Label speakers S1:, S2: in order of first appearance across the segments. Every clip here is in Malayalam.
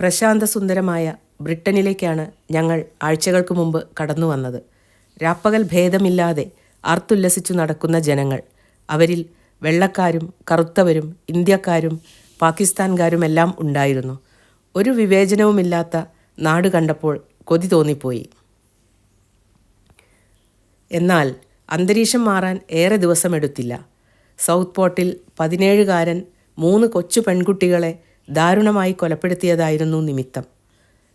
S1: പ്രശാന്തസുന്ദരമായ ബ്രിട്ടനിലേക്കാണ് ഞങ്ങൾ ആഴ്ചകൾക്ക് മുമ്പ് കടന്നു വന്നത്. രാപ്പകൽ ഭേദമില്ലാതെ ആർത്തുല്ലസിച്ചു നടക്കുന്ന ജനങ്ങൾ അവരിൽ വെള്ളക്കാരും കറുത്തവരും ഇന്ത്യക്കാരും പാകിസ്ഥാൻകാരുമെല്ലാം ഉണ്ടായിരുന്നു. ഒരു വിവേചനവുമില്ലാത്ത നാട് കണ്ടപ്പോൾ കൊതി തോന്നിപ്പോയി. എന്നാൽ അന്തരീക്ഷം മാറാൻ ഏറെ ദിവസമെടുത്തില്ല. സൗത്ത് പോർട്ടിൽ പതിനേഴുകാരൻ മൂന്ന് കൊച്ചു പെൺകുട്ടികളെ ദാരുണമായി കൊലപ്പെടുത്തിയതായിരുന്നു നിമിത്തം.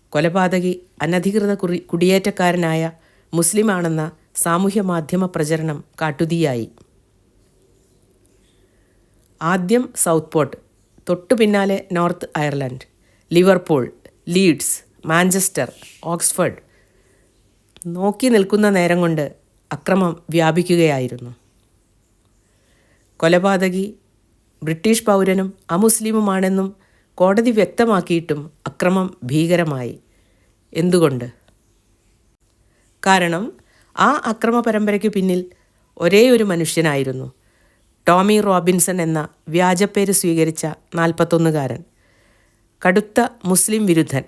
S1: കൊലപാതകി അനധികൃത കുറി കുടിയേറ്റക്കാരനായ മുസ്ലിമാണെന്ന സാമൂഹ്യ മാധ്യമ പ്രചരണം കാട്ടുതീയായി. ആദ്യം സൗത്ത് പോർട്ട് തൊട്ടു പിന്നാലെ north Ireland Liverpool Leeds Manchester Oxford. നോക്കി നിൽക്കുന്ന നേരം കൊണ്ട് അക്രമം വ്യാപിക്കുകയായിരുന്നു. കൊലപാതകി ബ്രിട്ടീഷ് പൗരനും അമുസ്ലിമുമാണെന്നും കോടതി വ്യക്തമാക്കിയിട്ടും അക്രമം ഭീകരമായി. എന്തുകൊണ്ട്? കാരണം ആ അക്രമ പരമ്പരയ്ക്ക് പിന്നിൽ ഒരേ ഒരു മനുഷ്യനായിരുന്നു. ടോമി റോബിൻസൺ എന്ന വ്യാജപ്പേര് സ്വീകരിച്ച നാൽപ്പത്തൊന്നുകാരൻ. കടുത്ത മുസ്ലിം വിരുദ്ധൻ.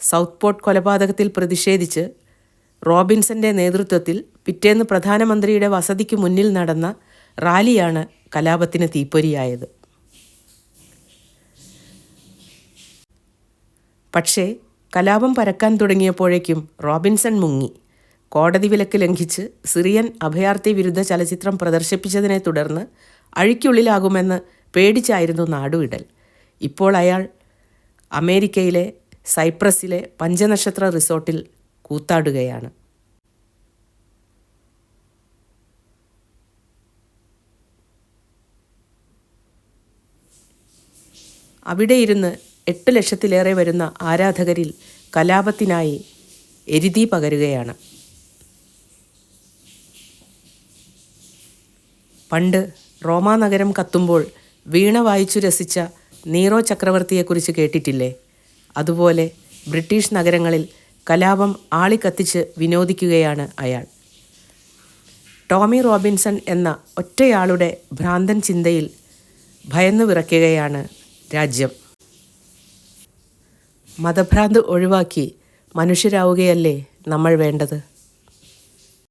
S1: സൗത്ത് പോർട്ട് കൊലപാതകത്തിൽ പ്രതിഷേധിച്ച് റോബിൻസന്റെ നേതൃത്വത്തിൽ പിറ്റേന്ന് പ്രധാനമന്ത്രിയുടെ വസതിക്ക് മുന്നിൽ നടന്ന റാലിയാണ് കലാപത്തിന് തീപ്പൊരിയായത്. പക്ഷേ കലാപം പരക്കാൻ തുടങ്ങിയപ്പോഴേക്കും റോബിൻസൺ മുങ്ങി. കോടതി വിലക്ക് ലംഘിച്ച് സിറിയൻ അഭയാർത്ഥി വിരുദ്ധ ചലച്ചിത്രം പ്രദർശിപ്പിച്ചതിനെ തുടർന്ന് അഴിക്കുള്ളിലാകുമെന്ന് പേടിച്ചായിരുന്നു നാടുവിടൽ. ഇപ്പോൾ അയാൾ അമേരിക്കയിലെ സൈപ്രസിലെ പഞ്ചനക്ഷത്ര റിസോർട്ടിൽ കൂത്താടുകയാണ്. അവിടെ ഇരുന്ന് എട്ട് ലക്ഷത്തിലേറെ വരുന്ന ആരാധകരിൽ കലാപത്തിനായി എരുതി പകരുകയാണ്. പണ്ട് റോമാനഗരം കത്തുമ്പോൾ വീണ വായിച്ചു രസിച്ച നീറോ ചക്രവർത്തിയെക്കുറിച്ച് കേട്ടിട്ടില്ലേ? അതുപോലെ ബ്രിട്ടീഷ് നഗരങ്ങളിൽ കലാപം ആളിക്കത്തിച്ച് വിനോദിക്കുകയാണ് അയാൾ. ടോമി റോബിൻസൺ എന്ന ഒറ്റയാളുടെ ഭ്രാന്തൻ ചിന്തയിൽ ഭയന്നു വിറയ്ക്കുകയാണ് രാജ്യം. മതഭ്രാന്ത് ഒഴിവാക്കി മനുഷ്യരാവുകയല്ലേ നമ്മൾ വേണ്ടത്?